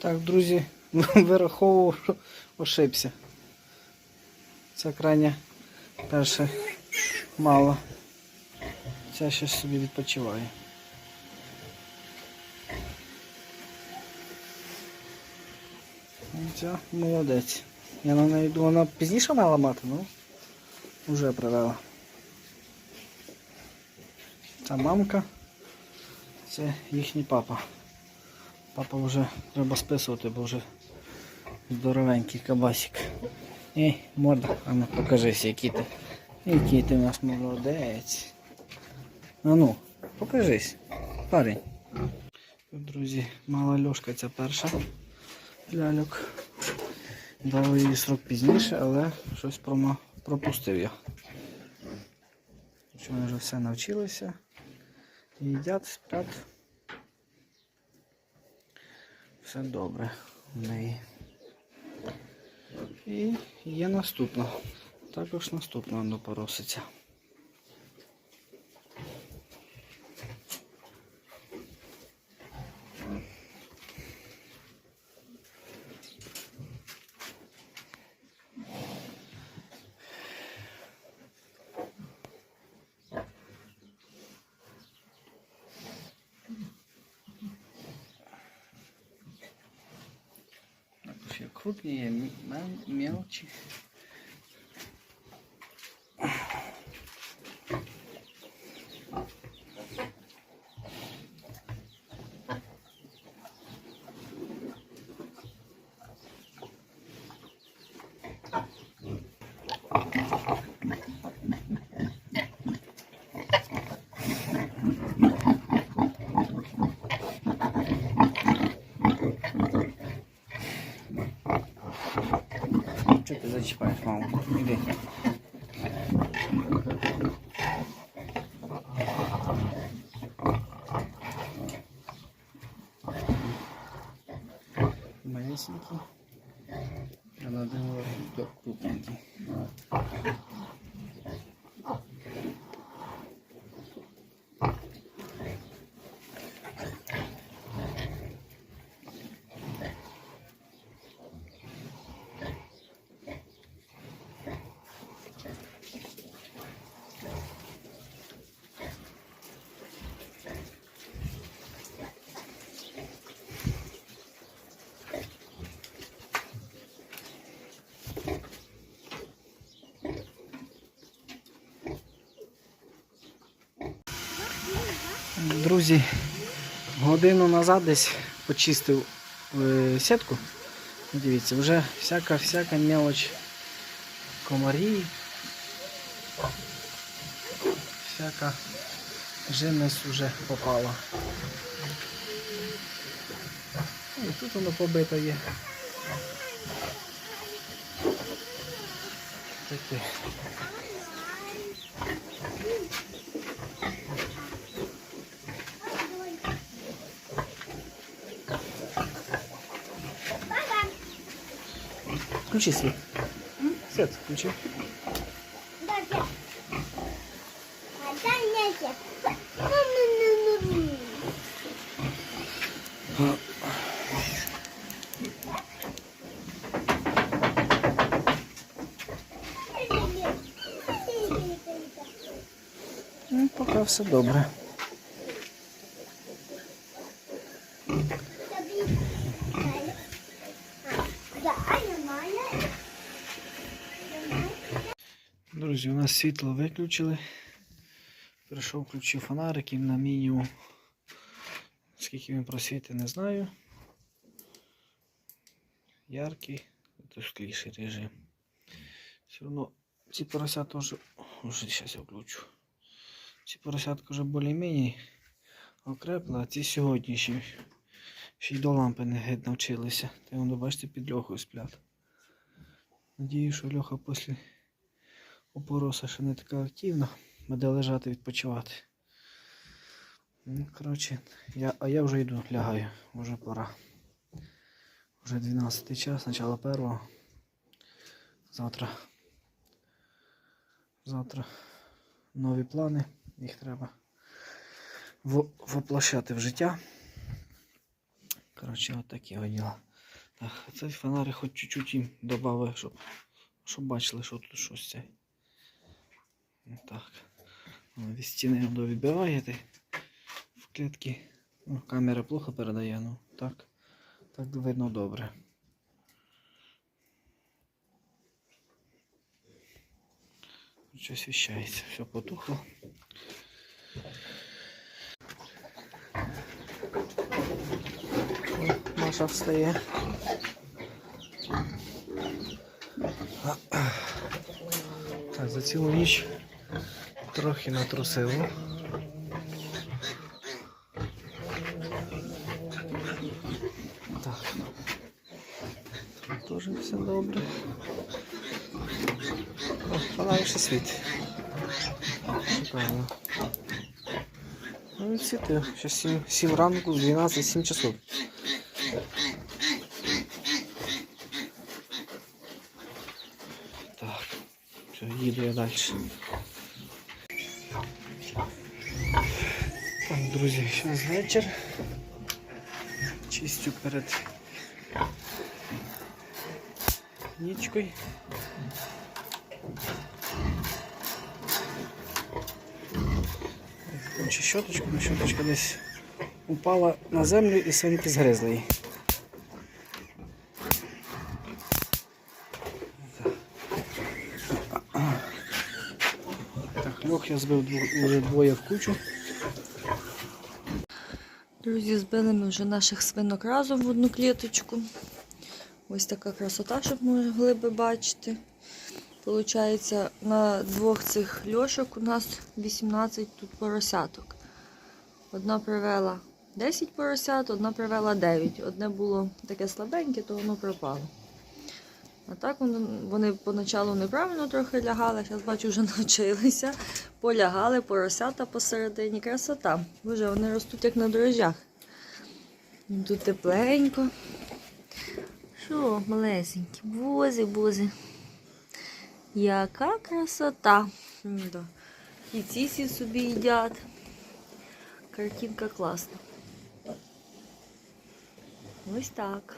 Так, друзі, вираховував, що ошибся. Це крайня перша мало. Ця ще собі відпочиває. Ну, Ця молодець. Я на неї думав, вона пізніше мала мати, ну вже привела. Це мамка, це їхній папа. Папа вже треба списувати, бо вже здоровенький кабасик. Ей, морда, а ну покажись, який ти. Який ти у нас молодець. А ну, покажись, парень. Друзі, мала льошка ця перша ляльок. Дав їй срок пізніше, але щось прома... пропустив я. Вони вже все навчилися. Їдять, сплять. Все добре в неї. І є наступна. Також наступна допороситься. Також є Pai, bakmam. Mas é assim aqui. Ela deu um pouco aqui. Друзі, годину назад десь почистив е, сітку. Дивіться, вже всяка всяка мелоч комарі. Всяка живність вже попала. І тут воно побито є. Таке. Включи свет. Свет включи. Ну, поки все добре. Друзі, у нас світло виключили. Прийшов, включив фонариків на мінімум. Скільки він просвітить, не знаю. Яркий, тускліший режим. Все одно ці поросята вже. Уже зараз я включу. Ці поросятка вже більш-менш окрепли, а ці сьогоднішні ще й до лампи не геть навчилися. Та воно, бачите, під льохою сплять. Надію, що льоха після опороса ще не така активна, буде лежати відпочивати. Ну, коротше, я, а я вже йду, лягаю, вже пора. Вже 12 час, начало першого. Завтра. Завтра нові плани, їх треба воплощати в життя. Коротше, от діла. Так, цей фонарик хоч чуть-чуть їм додав, щоб, щоб бачили, що тут щось це. Так. Воно Від стіни воно відбиває ти в клітки. Ну, камера плохо передає, ну так. Так видно добре. Щось віщається, все потухло. Маша встає. Так, за цілу ніч трохи натрусило. Так. Тут теж все добре. О, ще світить. Шикарно. Ну, світи. Ще 7, 7 ранку, 12, 7 часов. Так, все, їду я далі. Друзі, зараз вечір. Чистю перед нічкою. Чи щоточку, бо щоточка десь упала на землю і свинки згризли її. Так, льох я збив вже двоє в кучу. Друзі, збили ми вже наших свинок разом в одну кліточку. Ось така красота, щоб могли би бачити. Получається, на двох цих льошок у нас 18 тут поросяток. Одна привела 10 поросят, одна привела 9. Одне було таке слабеньке, то воно пропало. А так вони, поначалу неправильно трохи лягали, зараз бачу, вже навчилися. Полягали поросята посередині. Красота. Боже, вони ростуть як на дрожжах. Тут тепленько. Що, малесенькі, бузи, бузи. Яка красота. І ці всі собі їдять. Картинка класна. Ось так.